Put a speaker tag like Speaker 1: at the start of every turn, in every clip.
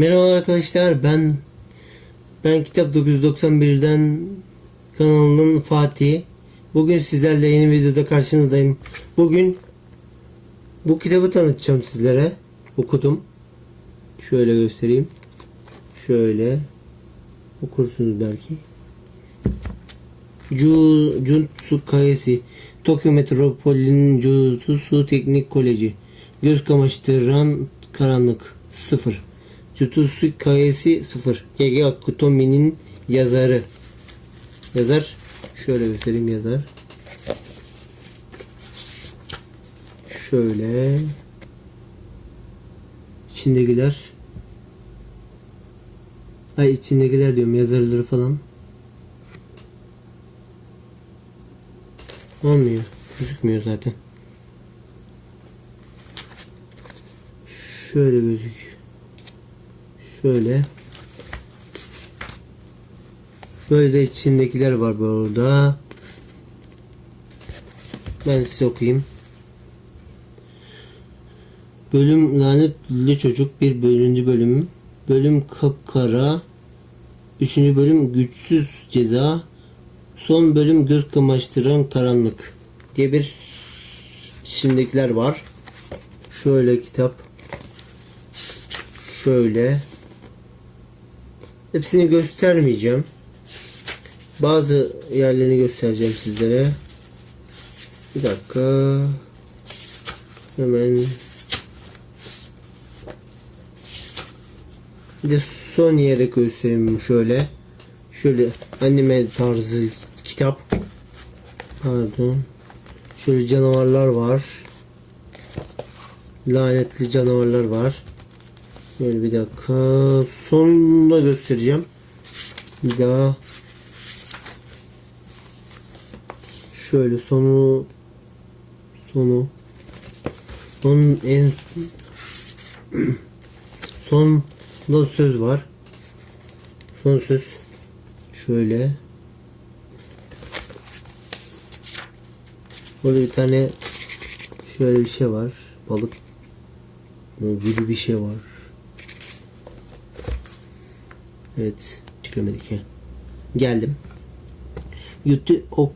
Speaker 1: Merhaba arkadaşlar ben ben Kitap 991'den kanalının Fatih. Bugün sizlerle yeni videoda karşınızdayım. Bugün bu kitabı tanıtacağım sizlere. Okudum. Şöyle göstereyim. Şöyle okursunuz belki. Ju, Jutsu Kaesi Tokyo Metropoli'nin Jutsu Teknik Koleji Göz kamaştıran karanlık 0 Jutsu Kaesi 0 Gege Akutomi'nin yazarı Yazar Şöyle göstereyim yazar Şöyle İçindekiler Ay içindekiler diyorum yazarları falan Olmuyor. Gözükmüyor zaten. Şöyle gözük. Şöyle. Böyle de içindekiler var burada. Ben size okuyayım. Bölüm lanetli çocuk bir bölüncü bölüm. Bölüm kapkara. Üçüncü bölüm güçsüz ceza. Son bölüm göz kamaştıran karanlık diye bir içindekiler var. Şöyle kitap. Şöyle. Hepsini göstermeyeceğim. Bazı yerlerini göstereceğim sizlere. Bir dakika. Hemen bir de son yere göstereyim şöyle. Şöyle anime tarzı kitap. Pardon. Şöyle canavarlar var. Lanetli canavarlar var. Böyle bir dakika. Sonunda göstereceğim. Bir daha. Şöyle sonu sonu onun en sonda söz var. Son söz şöyle Burada bir tane şöyle bir şey var. Balık gibi bir şey var. Evet. Çıkamadık ya. Geldim. Yuto, ok,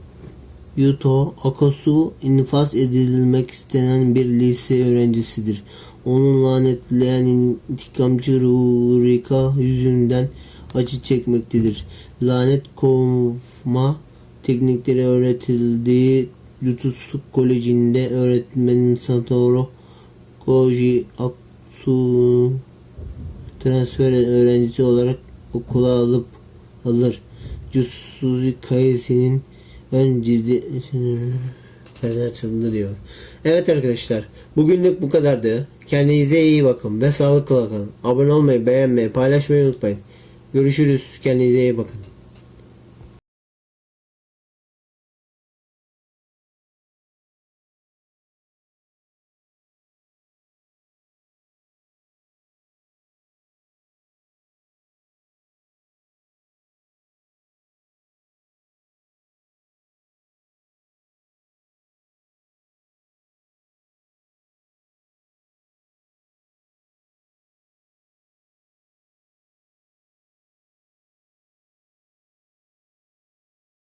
Speaker 1: Yuto Akasu infaz edilmek istenen bir lise öğrencisidir. Onun lanetleyen intikamcı Rurika yüzünden acı çekmektedir. Lanet kovma teknikleri öğretildiği Jutsu Koleji'nde öğretmen Satoru Koji Aksu transfer öğrencisi olarak okula alıp alır. Jutsu Kaesi'nin ön ciddi perde açıldı diyor. Evet arkadaşlar bugünlük bu kadardı. Kendinize iyi bakın ve sağlıklı kalın. Abone olmayı, beğenmeyi, paylaşmayı unutmayın. Görüşürüz. Kendinize iyi bakın.